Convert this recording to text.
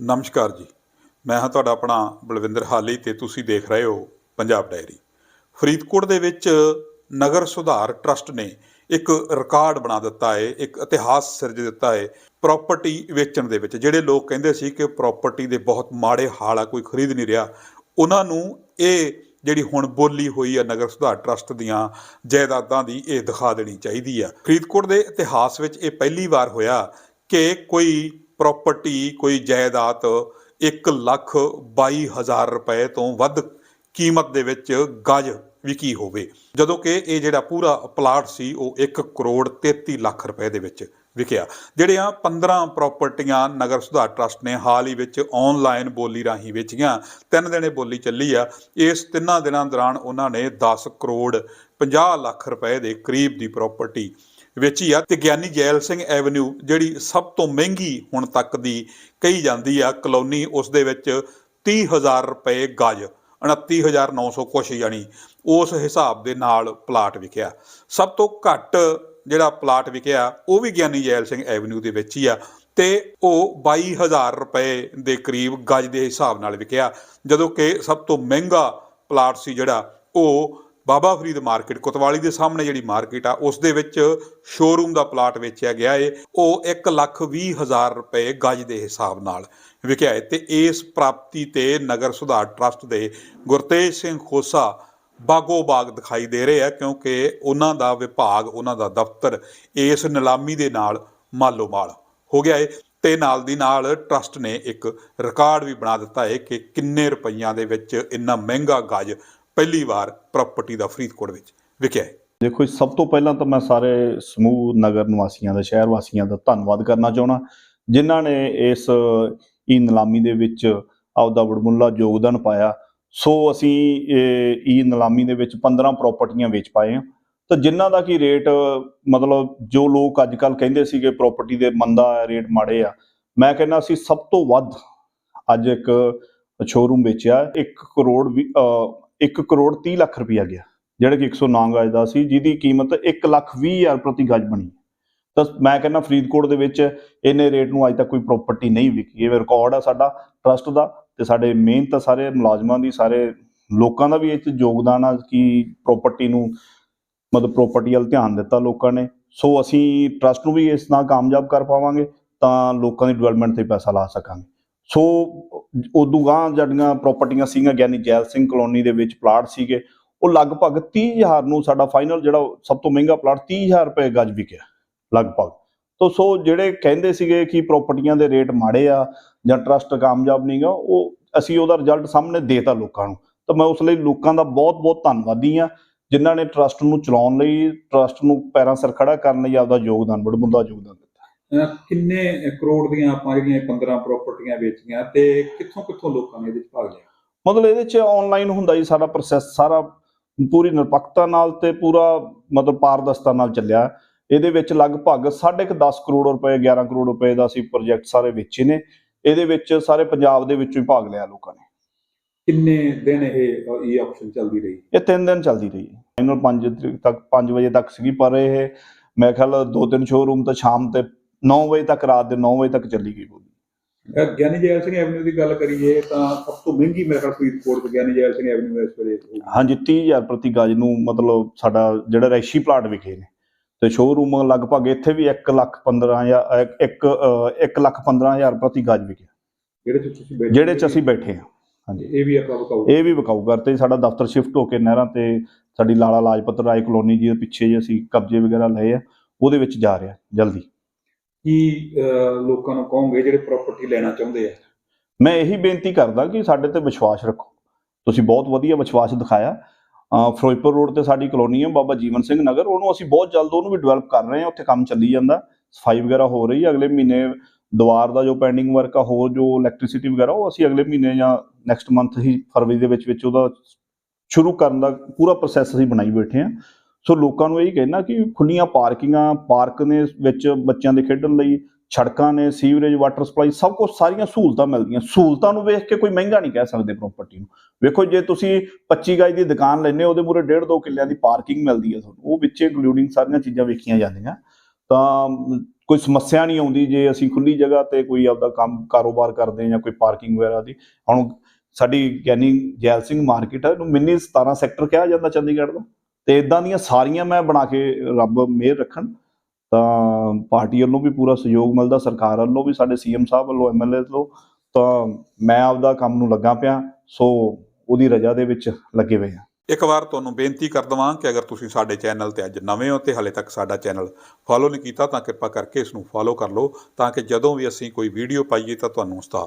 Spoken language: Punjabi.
ਨਮਸਕਾਰ ਜੀ। ਮੈਂ ਹਾਂ ਤੁਹਾਡਾ ਆਪਣਾ ਬਲਵਿੰਦਰ ਹਾਲੀ ਤੇ ਤੁਸੀਂ ਦੇਖ ਰਹੇ ਹੋ ਪੰਜਾਬ ਡਾਇਰੀ। ਫਰੀਦਕੋਟ ਦੇ ਵਿੱਚ ਨਗਰ ਸੁਧਾਰ ਟਰਸਟ ਨੇ ਇੱਕ ਰਿਕਾਰਡ ਬਣਾ ਦਿੱਤਾ ਹੈ ਇੱਕ ਇਤਿਹਾਸ ਸਿਰਜ ਦਿੱਤਾ ਹੈ ਪ੍ਰਾਪਰਟੀ ਵੇਚਣ ਦੇ ਵਿੱਚ। ਜਿਹੜੇ ਲੋਕ ਕਹਿੰਦੇ ਸੀ ਕਿ ਪ੍ਰਾਪਰਟੀ ਦੇ ਬਹੁਤ ਮਾੜੇ ਹਾਲ ਆ, ਕੋਈ ਖਰੀਦ ਨਹੀਂ ਰਿਹਾ, ਉਹਨਾਂ ਨੂੰ ਇਹ ਜਿਹੜੀ ਹੁਣ ਬੋਲੀ ਹੋਈ ਆ ਨਗਰ ਸੁਧਾਰ ਟਰਸਟ ਦੀਆਂ ਜਾਇਦਾਦਾਂ ਦੀ ਇਹ ਦਿਖਾ ਦੇਣੀ ਚਾਹੀਦੀ ਆ। ਫਰੀਦਕੋਟ ਦੇ ਇਤਿਹਾਸ ਵਿੱਚ ਇਹ ਪਹਿਲੀ ਵਾਰ ਹੋਇਆ ਕਿ ਕੋਈ ਪ੍ਰਾਪਰਟੀ ਕੋਈ ਜਾਇਦਾਦ 1 ਲੱਖ 22 ਹਜ਼ਾਰ ਰੁਪਏ ਤੋਂ ਵੱਧ ਕੀਮਤ ਦੇ ਵਿੱਚ ਗਜ ਵਿਕੀ ਹੋਵੇ। ਜਦੋਂ ਕਿ ਇਹ ਜਿਹੜਾ ਪੂਰਾ ਪਲਾਟ ਸੀ, ਉਹ 1 ਕਰੋੜ 33 ਲੱਖ ਰੁਪਏ ਦੇ ਵਿੱਚ ਵਿਕਿਆ। ਜਿਹੜੀਆਂ 15 ਪ੍ਰਾਪਰਟੀਆਂ ਨਗਰ ਸੁਧਾਰ ਟਰਸਟ ਨੇ ਹਾਲ ਹੀ ਵਿੱਚ ਆਨਲਾਈਨ ਬੋਲੀ ਰਾਹੀਂ ਵੇਚੀਆਂ, ਤਿੰਨ ਦਿਨੇ ਬੋਲੀ ਚੱਲੀ ਆ। ਇਸ ਤਿੰਨਾਂ ਦਿਨਾਂ ਦੌਰਾਨ ਉਹਨਾਂ ਨੇ 10 ਕਰੋੜ 50 ਲੱਖ ਰੁਪਏ ਦੇ ਕਰੀਬ ਦੀ ਪ੍ਰਾਪਰਟੀ ਵੇਚੀ ਆ ਤੇ ਗਿਆਨੀ ਜੈਲ ਸਿੰਘ ਐਵਨਿਊ, ਜਿਹੜੀ ਸਭ ਤੋਂ ਮਹਿੰਗੀ ਹੁਣ ਤੱਕ ਦੀ ਕਹੀ ਜਾਂਦੀ ਆ ਕਲੋਨੀ, ਉਸ ਦੇ ਵਿੱਚ 30000 ਰੁਪਏ ਗਜ 29900 ਕੁਛ ਯਾਨੀ ਉਸ ਹਿਸਾਬ ਦੇ ਨਾਲ ਪਲਾਟ ਵਿਕਿਆ। ਸਭ ਤੋਂ ਘੱਟ ਜਿਹੜਾ ਪਲਾਟ ਵਿਕਿਆ, ਉਹ ਵੀ ਗਿਆਨੀ ਜੈਲ ਸਿੰਘ ਐਵਨਿਊ ਦੇ ਵਿੱਚ ਹੀ ਆ ਤੇ ਉਹ 22000 ਰੁਪਏ ਦੇ ਕਰੀਬ ਗਜ ਦੇ ਹਿਸਾਬ ਨਾਲ ਵਿਕਿਆ, ਜਦੋਂ ਕਿ ਸਭ ਤੋਂ ਮਹਿੰਗਾ ਪਲਾਟ ਸੀ ਜਿਹੜਾ, ਉਹ ਬਾਬਾ ਫਰੀਦ ਮਾਰਕੀਟ, ਕੋਤਵਾਲੀ ਦੇ ਸਾਹਮਣੇ ਜਿਹੜੀ ਮਾਰਕੀਟ ਆ, ਉਸ ਦੇ ਵਿੱਚ ਸ਼ੋਰੂਮ ਦਾ ਪਲਾਟ ਵੇਚਿਆ ਗਿਆ ਏ। ਉਹ 1 ਲੱਖ 20 ਹਜ਼ਾਰ ਰੁਪਏ ਗਜ ਦੇ ਹਿਸਾਬ ਨਾਲ ਵਿਕਿਆ ਏ ਤੇ ਇਸ ਪ੍ਰਾਪਤੀ ਤੇ ਨਗਰ ਸੁਧਾਰ ਟਰਸਟ ਦੇ ਗੁਰਤੇਜ ਸਿੰਘ ਖੋਸਾ ਬਾਗੋ ਬਾਗ ਦਿਖਾਈ ਦੇ ਰਹੇ ਆ, ਕਿਉਂਕਿ ਉਹਨਾਂ ਦਾ ਵਿਭਾਗ, ਉਹਨਾਂ ਦਾ ਦਫ਼ਤਰ ਇਸ ਨਿਲਾਮੀ ਦੇ ਨਾਲ ਮਾਲੋ ਮਾਲ ਹੋ ਗਿਆ ਏ ਤੇ ਨਾਲ ਦੀ ਨਾਲ ਟਰਸਟ ਨੇ ਇੱਕ ਰਿਕਾਰਡ ਵੀ ਬਣਾ ਦਿੱਤਾ ਹੈ ਕਿ ਕਿੰਨੇ ਰੁਪਈਆਂ ਦੇ ਵਿੱਚ ਇੰਨਾ ਮਹਿੰਗਾ ਗਜ ਪਹਿਲੀ ਵਾਰ ਪ੍ਰਾਪਰਟੀ ਦਾ ਫਰੀਦਕੋਟ ਵਿੱਚ ਵਿਕਿਆ ਹੈ। ਦੇਖੋ ਜੀ, ਸਭ ਤੋਂ ਪਹਿਲਾਂ ਤਾਂ ਮੈਂ ਸਾਰੇ ਸਮੂਹ ਨਗਰ ਨਿਵਾਸੀਆਂ ਦਾ ਸ਼ਹਿਰ ਵਾਸੀਆਂ ਦਾ ਧੰਨਵਾਦ ਕਰਨਾ ਚਾਹਣਾ ਜਿਨ੍ਹਾਂ ਨੇ ਇਸ ਈ ਨਿਲਾਮੀ ਦੇ ਵਿੱਚ ਆਪਦਾ ਵਡਮੁੱਲਾ ਯੋਗਦਾਨ ਪਾਇਆ। ਸੋ ਅਸੀਂ ਇਹ ਈ ਨਿਲਾਮੀ ਦੇ ਵਿੱਚ 15 ਪ੍ਰਾਪਰਟੀਆਂ ਵੇਚ ਪਾਏ ਹਾਂ। ਤਾਂ ਜਿਨ੍ਹਾਂ ਦਾ ਕੀ ਰੇਟ ਮਤਲਬ ਜੋ ਲੋਕ ਅੱਜ ਕੱਲ ਕਹਿੰਦੇ ਸੀਗੇ ਪ੍ਰਾਪਰਟੀ ਦੇ ਮੰਦਾ ਰੇਟ ਮਾੜੇ ਆ ਮੈਂ ਕਹਿੰਦਾ ਅਸੀਂ ਸਭ ਤੋਂ ਵੱਧ ਅੱਜ ਇੱਕ ਸ਼ੋਰੂਮ ਵੇਚਿਆ। 1 ਕਰੋੜ ਵੀ 1 ਕਰੋੜ 30 ਲੱਖ ਰੁਪਇਆ ਗਿਆ, ਜਿਹੜਾ ਕਿ 109 ਗਜ ਦਾ ਸੀ, ਜਿਹਦੀ ਕੀਮਤ 1 ਲੱਖ 20 ਹਜ਼ਾਰ ਪ੍ਰਤੀ ਗਜ ਬਣੀ। ਤਾਂ ਮੈਂ ਕਹਿੰਦਾ ਫਰੀਦਕੋਟ ਦੇ ਵਿੱਚ ਇਹਨੇ ਰੇਟ ਨੂੰ ਅੱਜ ਤੱਕ ਕੋਈ ਪ੍ਰਾਪਰਟੀ ਨਹੀਂ ਵਿਕੀ। ਇਹ ਰਿਕਾਰਡ ਆ ਸਾਡਾ ਟਰਸਟ ਦਾ ਤੇ ਸਾਡੇ ਮਿਹਨਤ ਸਾਰੇ ਮੁਲਾਜ਼ਮਾਂ ਦੀ, ਸਾਰੇ ਲੋਕਾਂ ਦਾ ਵੀ ਇਹ 'ਚ ਯੋਗਦਾਨ ਆ ਕਿ ਪ੍ਰਾਪਰਟੀ ਨੂੰ ਮਤਲਬ ਪ੍ਰਾਪਰਟੀ ਵੱਲ ਧਿਆਨ ਦਿੱਤਾ ਲੋਕਾਂ ਨੇ। ਸੋ ਅਸੀਂ ਟਰਸਟ ਨੂੰ ਵੀ ਇਸ ਨਾਲ ਕਾਮਯਾਬ ਕਰ ਪਾਵਾਂਗੇ ਤਾਂ ਲੋਕਾਂ ਦੀ ਡਿਵੈਲਪਮੈਂਟ ਤੇ ਪੈਸਾ ਲਾ ਸਕਾਂਗੇ। ਸੋ ਉਦੋਂ ਗਾਂ ਜਿਹੜੀਆਂ ਪ੍ਰਾਪਰਟੀਆਂ ਸੀਗੀਆਂ, ਗਿਆਨੀ ਜੈਲ ਸਿੰਘ ਕਲੋਨੀ ਦੇ ਵਿੱਚ ਪਲਾਟ ਸੀਗੇ। ਉਹ ਲਗਭਗ 30000 ਨੂੰ ਸਾਡਾ ਫਾਈਨਲ ਜਿਹੜਾ ਸਭ ਤੋਂ ਮਹਿੰਗਾ ਪਲਾਟ 30000 ਰੁਪਏ ਗੱਜ ਵਿਕਿਆ, ਲਗਭਗ। ਤੋਂ ਸੋ ਜਿਹੜੇ ਕਹਿੰਦੇ ਸੀਗੇ ਕਿ ਪ੍ਰਾਪਰਟੀਆਂ ਦੇ ਰੇਟ ਮਾੜੇ ਆ ਜਾਂ ਟਰਸਟ ਕਾਮਯਾਬ ਨਹੀਂਗਾ ਉਹ ਅਸੀਂ ਉਹਦਾ ਰਿਜ਼ਲਟ ਸਾਹਮਣੇ ਦੇਤਾ ਲੋਕਾਂ ਨੂੰ। ਤਾਂ ਮੈਂ ਉਸ ਲਈ ਲੋਕਾਂ ਦਾ ਬਹੁਤ-ਬਹੁਤ ਧੰਨਵਾਦੀ ਆ ਜਿਨ੍ਹਾਂ ਨੇ ਟਰਸਟ ਨੂੰ ਚਲਾਉਣ ਲਈ ਟਰਸਟ ਨੂੰ ਪੈਰਾਂ ਸਿਰ ਖੜਾ ਕਰਨ ਲਈ ਆਪਦਾ ਯੋਗਦਾਨ ਬੜਮੁੱਲਾ ਯੋਗਦਾਨ ਕਿੰਨੇ ਕਰੋੜ ਦੀਆਂ ਆਪਾਂ ਜਿਹੜੀਆਂ 15 ਪ੍ਰਾਪਰਟੀਆਂ ਵੇਚੀਆਂ ਤੇ ਕਿੱਥੋਂ ਕਿੱਥੋਂ ਲੋਕਾਂ ਨੇ ਇਹਦੇ ਵਿੱਚ ਭਾਗ ਲਿਆ? ਮਤਲਬ ਇਹਦੇ ਚ ਆਨਲਾਈਨ ਹੁੰਦਾ ਜੀ ਸਾਰਾ ਪ੍ਰੋਸੈਸ ਸਾਰਾ ਪੂਰੀ ਨਿਰਪੱਖਤਾ ਨਾਲ ਤੇ ਪੂਰਾ ਮਤਲਬ ਪਾਰਦਰਸ਼ਤਾ ਨਾਲ ਚੱਲਿਆ। ਇਹਦੇ ਵਿੱਚ ਲਗਭਗ 10.5 ਕਰੋੜ ਰੁਪਏ 11 ਕਰੋੜ ਰੁਪਏ ਦਾ ਅਸੀਂ ਪ੍ਰੋਜੈਕਟ ਸਾਰੇ ਵੇਚੇ ਨੇ। ਇਹਦੇ ਵਿੱਚ ਸਾਰੇ ਪੰਜਾਬ ਦੇ ਵਿੱਚੋਂ ਹੀ ਭਾਗ ਲਿਆ ਲੋਕਾਂ ਨੇ। ਕਿੰਨੇ ਦਿਨ ਇਹ ਇਹ ਆਪਸ਼ਨ ਚੱਲਦੀ ਰਹੀ? ਇਹ ਤਿੰਨ ਦਿਨ ਚੱਲਦੀ ਰਹੀ। ਫਾਈਨਲ 5 ਤਰੀਕ ਤੱਕ 5 ਵਜੇ ਤੱਕ ਸੀਗੀ ਪਰ ਇਹ ਮੈਂ ਖਿਆਲ ਦੋ ਤਿੰਨ ਸ਼ੋਰੂਮ ਤਾਂ ਸ਼ਾਮ ਤੇ 9 ਵਜੇ ਤੱਕ ਰਾਤ ਦੇ 9 ਵਜੇ ਤੱਕ ਚੱਲੀ ਗਈ ਬੋਲੀ। ਅਹ ਗਿਆਨੀ ਜੈਲ ਸਿੰਘ ਐਵਨਿਊ ਦੀ ਗੱਲ ਕਰੀਏ ਤਾਂ ਸਭ ਤੋਂ ਮਹਿੰਗੀ ਮੇਰੇ ਖਿਆਲ ਫਰੀਦਕੋਟ ਤੇ ਗਿਆਨੀ ਜੈਲ ਸਿੰਘ ਐਵਨਿਊ ਇਸ ਵੇਲੇ। ਹਾਂਜੀ 30000 ਪ੍ਰਤੀ ਗਜ ਨੂੰ ਮਤਲਬ ਸਾਡਾ ਜਿਹੜਾ ਰੈਸ਼ੀ ਪਲਾਟ ਵਿਕੇ ਨੇ। ਤੇ ਸ਼ੋਰੂਮ ਲਗਭਗ ਇੱਥੇ ਵੀ 1 ਲੱਖ 15 ਜਾਂ 1 1 ਲੱਖ 15000 ਪ੍ਰਤੀ ਗਜ ਵਿਕਿਆ। ਜਿਹੜੇ ਚ ਤੁਸੀਂ ਬੈਠੇ ਜਿਹੜੇ ਚ ਅਸੀਂ ਬੈਠੇ ਹਾਂ ਹਾਂਜੀ। ਇਹ ਵੀ ਆਪਾਂ ਬਕਾਊ ਇਹ ਵੀ ਵਿਕਾਊ ਕਰਤੇ ਸਾਡਾ ਦਫ਼ਤਰ ਸ਼ਿਫਟ ਹੋ ਕੇ ਨਹਿਰਾਂ ਤੇ ਸਾਡੀ ਲਾਲਾ ਲਾਜਪਤ ਰਾਏ ਕਲੋਨੀ ਜੀ ਦੇ ਪਿੱਛੇ ਜੇ ਅਸੀਂ ਕਬਜ਼ੇ ਵਗੈਰਾ ਲਏ ਆ ਉਹਦੇ ਵਿੱਚ ਜਾ ਰਿਹਾ ਜਲਦੀ। ਕੀ ਲੋਕਾਂ ਨੂੰ ਕਹੋਗੇ ਜਿਹੜੇ ਪ੍ਰਾਪਰਟੀ ਲੈਣਾ ਚਾਹੁੰਦੇ ਆ? ਮੈਂ ਇਹੀ ਬੇਨਤੀ ਕਰਦਾ ਕਿ ਸਾਡੇ ਤੇ ਵਿਸ਼ਵਾਸ ਰੱਖੋ। ਤੁਸੀਂ ਬਹੁਤ ਵਧੀਆ ਵਿਸ਼ਵਾਸ ਦਿਖਾਇਆ। ਫਿਰੋਜ਼ਪੁਰ ਰੋਡ ਤੇ ਸਾਡੀ ਕਲੋਨੀ ਹੈ ਬਾਬਾ ਜੀਵਨ ਸਿੰਘ ਨਗਰ। ਉਹਨੂੰ ਅਸੀਂ ਬਹੁਤ ਜਲਦ ਉਹਨੂੰ ਵੀ ਡਿਵੈਲਪ ਕਰ ਰਹੇ ਹਾਂ ਉੱਥੇ ਕੰਮ ਚੱਲੀ ਜਾਂਦਾ। ਸਫ਼ਾਈ ਵਗੈਰਾ ਹੋ ਰਹੀ ਹੈ ਅਗਲੇ ਮਹੀਨੇ ਦੀਵਾਰ ਦਾ ਜੋ ਪੈਂਡਿੰਗ ਵਰਕ ਆ, ਹੋਰ ਜੋ ਇਲੈਕਟ੍ਰਿਸਿਟੀ ਵਗੈਰਾ, ਉਹ ਅਸੀਂ ਅਗਲੇ ਮਹੀਨੇ ਜਾਂ ਨੈਕਸਟ ਮੰਥ ਹੀ ਫਰਵਰੀ ਦੇ ਵਿੱਚ ਵਿੱਚ ਉਹਦਾ ਸ਼ੁਰੂ ਕਰਨ ਦਾ ਪੂਰਾ ਪ੍ਰੋਸੈਸ ਅਸੀਂ ਬਣਾਈ ਬੈਠੇ ਹਾਂ ਸੋ ਲੋਕਾਂ ਨੂੰ ਇਹ ਕਹਿਣਾ ਕਿ ਖੁੱਲੀਆਂ ਪਾਰਕਿੰਗਾਂ, ਪਾਰਕ ਨੇ ਵਿੱਚ ਬੱਚਿਆਂ ਦੇ ਖੇਡਣ ਲਈ, ਸੜਕਾਂ ਨੇ, ਸੀਵਰੇਜ, ਵਾਟਰ ਸਪਲਾਈ, ਸਭ ਕੁਝ ਸਾਰੀਆਂ ਸਹੂਲਤਾਂ ਮਿਲਦੀਆਂ। ਸਹੂਲਤਾਂ ਨੂੰ ਵੇਖ ਕੇ ਕੋਈ ਮਹਿੰਗਾ ਨਹੀਂ ਕਹਿ ਸਕਦੇ ਪ੍ਰਾਪਰਟੀ ਨੂੰ। ਵੇਖੋ ਜੇ ਤੁਸੀਂ 25 ਗਜ ਦੀ ਦੁਕਾਨ ਲੈਨੇ ਹੋ, ਉਹਦੇ ਮੂਰੇ 1.5 2 ਕਿੱਲਿਆਂ ਦੀ ਪਾਰਕਿੰਗ ਮਿਲਦੀ ਹੈ ਤੁਹਾਨੂੰ। ਉਹ ਵਿੱਚ ਇਨਕਲੂਡਿੰਗ ਸਾਰੀਆਂ ਚੀਜ਼ਾਂ ਵੇਖੀਆਂ ਜਾਂਦੀਆਂ। ਤਾਂ ਕੋਈ ਸਮੱਸਿਆ ਨਹੀਂ ਆਉਂਦੀ ਜੇ ਅਸੀਂ ਖੁੱਲੀ ਜਗ੍ਹਾ ਤੇ ਕੋਈ ਆਪਦਾ ਕੰਮ, ਕਾਰੋਬਾਰ ਕਰਦੇ ਹਾਂ ਜਾਂ ਕੋਈ ਪਾਰਕਿੰਗ ਵਗੈਰਾ ਦੀ। ਹੁਣ ਸਾਡੀ ਗਿਆਨੀ ਜੈਲ ਸਿੰਘ ਮਾਰਕੀਟ ਹੈ, ਇਹਨੂੰ ਮਿੰਨੀ 17 ਸੈਕਟਰ ਕਿਹਾ ਜਾਂਦਾ ਚੰਡੀਗੜ੍ਹ ਦਾ ਤੇ ਇਦਾਂ ਦੀਆਂ ਸਾਰੀਆਂ ਮੈਂ ਬਣਾ ਕੇ ਰੱਬ ਮਿਹਰ ਰੱਖਣ, ਤਾਂ ਪਾਰਟੀ ਵੱਲੋਂ ਵੀ ਪੂਰਾ ਸਹਿਯੋਗ ਮਿਲਦਾ, ਸਰਕਾਰ ਵੱਲੋਂ ਵੀ, ਸਾਡੇ ਸੀਐਮ ਸਾਹਿਬ ਵੱਲੋਂ ਐਮਐਲਏ ਵੱਲੋਂ, ਤਾਂ ਮੈਂ ਆਪਦਾ ਕੰਮ ਨੂੰ ਲੱਗਾ ਪਿਆ, ਸੋ ਉਹਦੀ ਰਜਾ ਦੇ ਵਿੱਚ ਲੱਗੇ ਹੋਏ ਆ ਇੱਕ ਵਾਰ ਤੁਹਾਨੂੰ ਬੇਨਤੀ ਕਰ ਦਵਾਂ ਕਿ ਅਗਰ ਤੁਸੀਂ ਸਾਡੇ ਚੈਨਲ ਤੇ ਅੱਜ ਨਵੇਂ ਹੋ ਤੇ ਹਲੇ ਤੱਕ ਸਾਡਾ ਚੈਨਲ ਫੋਲੋ ਨਹੀਂ ਕੀਤਾ, ਤਾਂ ਕਿਰਪਾ ਕਰਕੇ ਇਸ ਨੂੰ ਫੋਲੋ ਕਰ ਲਓ, ਤਾਂ ਕਿ ਜਦੋਂ ਵੀ ਅਸੀਂ ਕੋਈ ਵੀਡੀਓ ਪਾਈਏ ਤਾਂ ਤੁਹਾਨੂੰ ਉਸ ਦਾ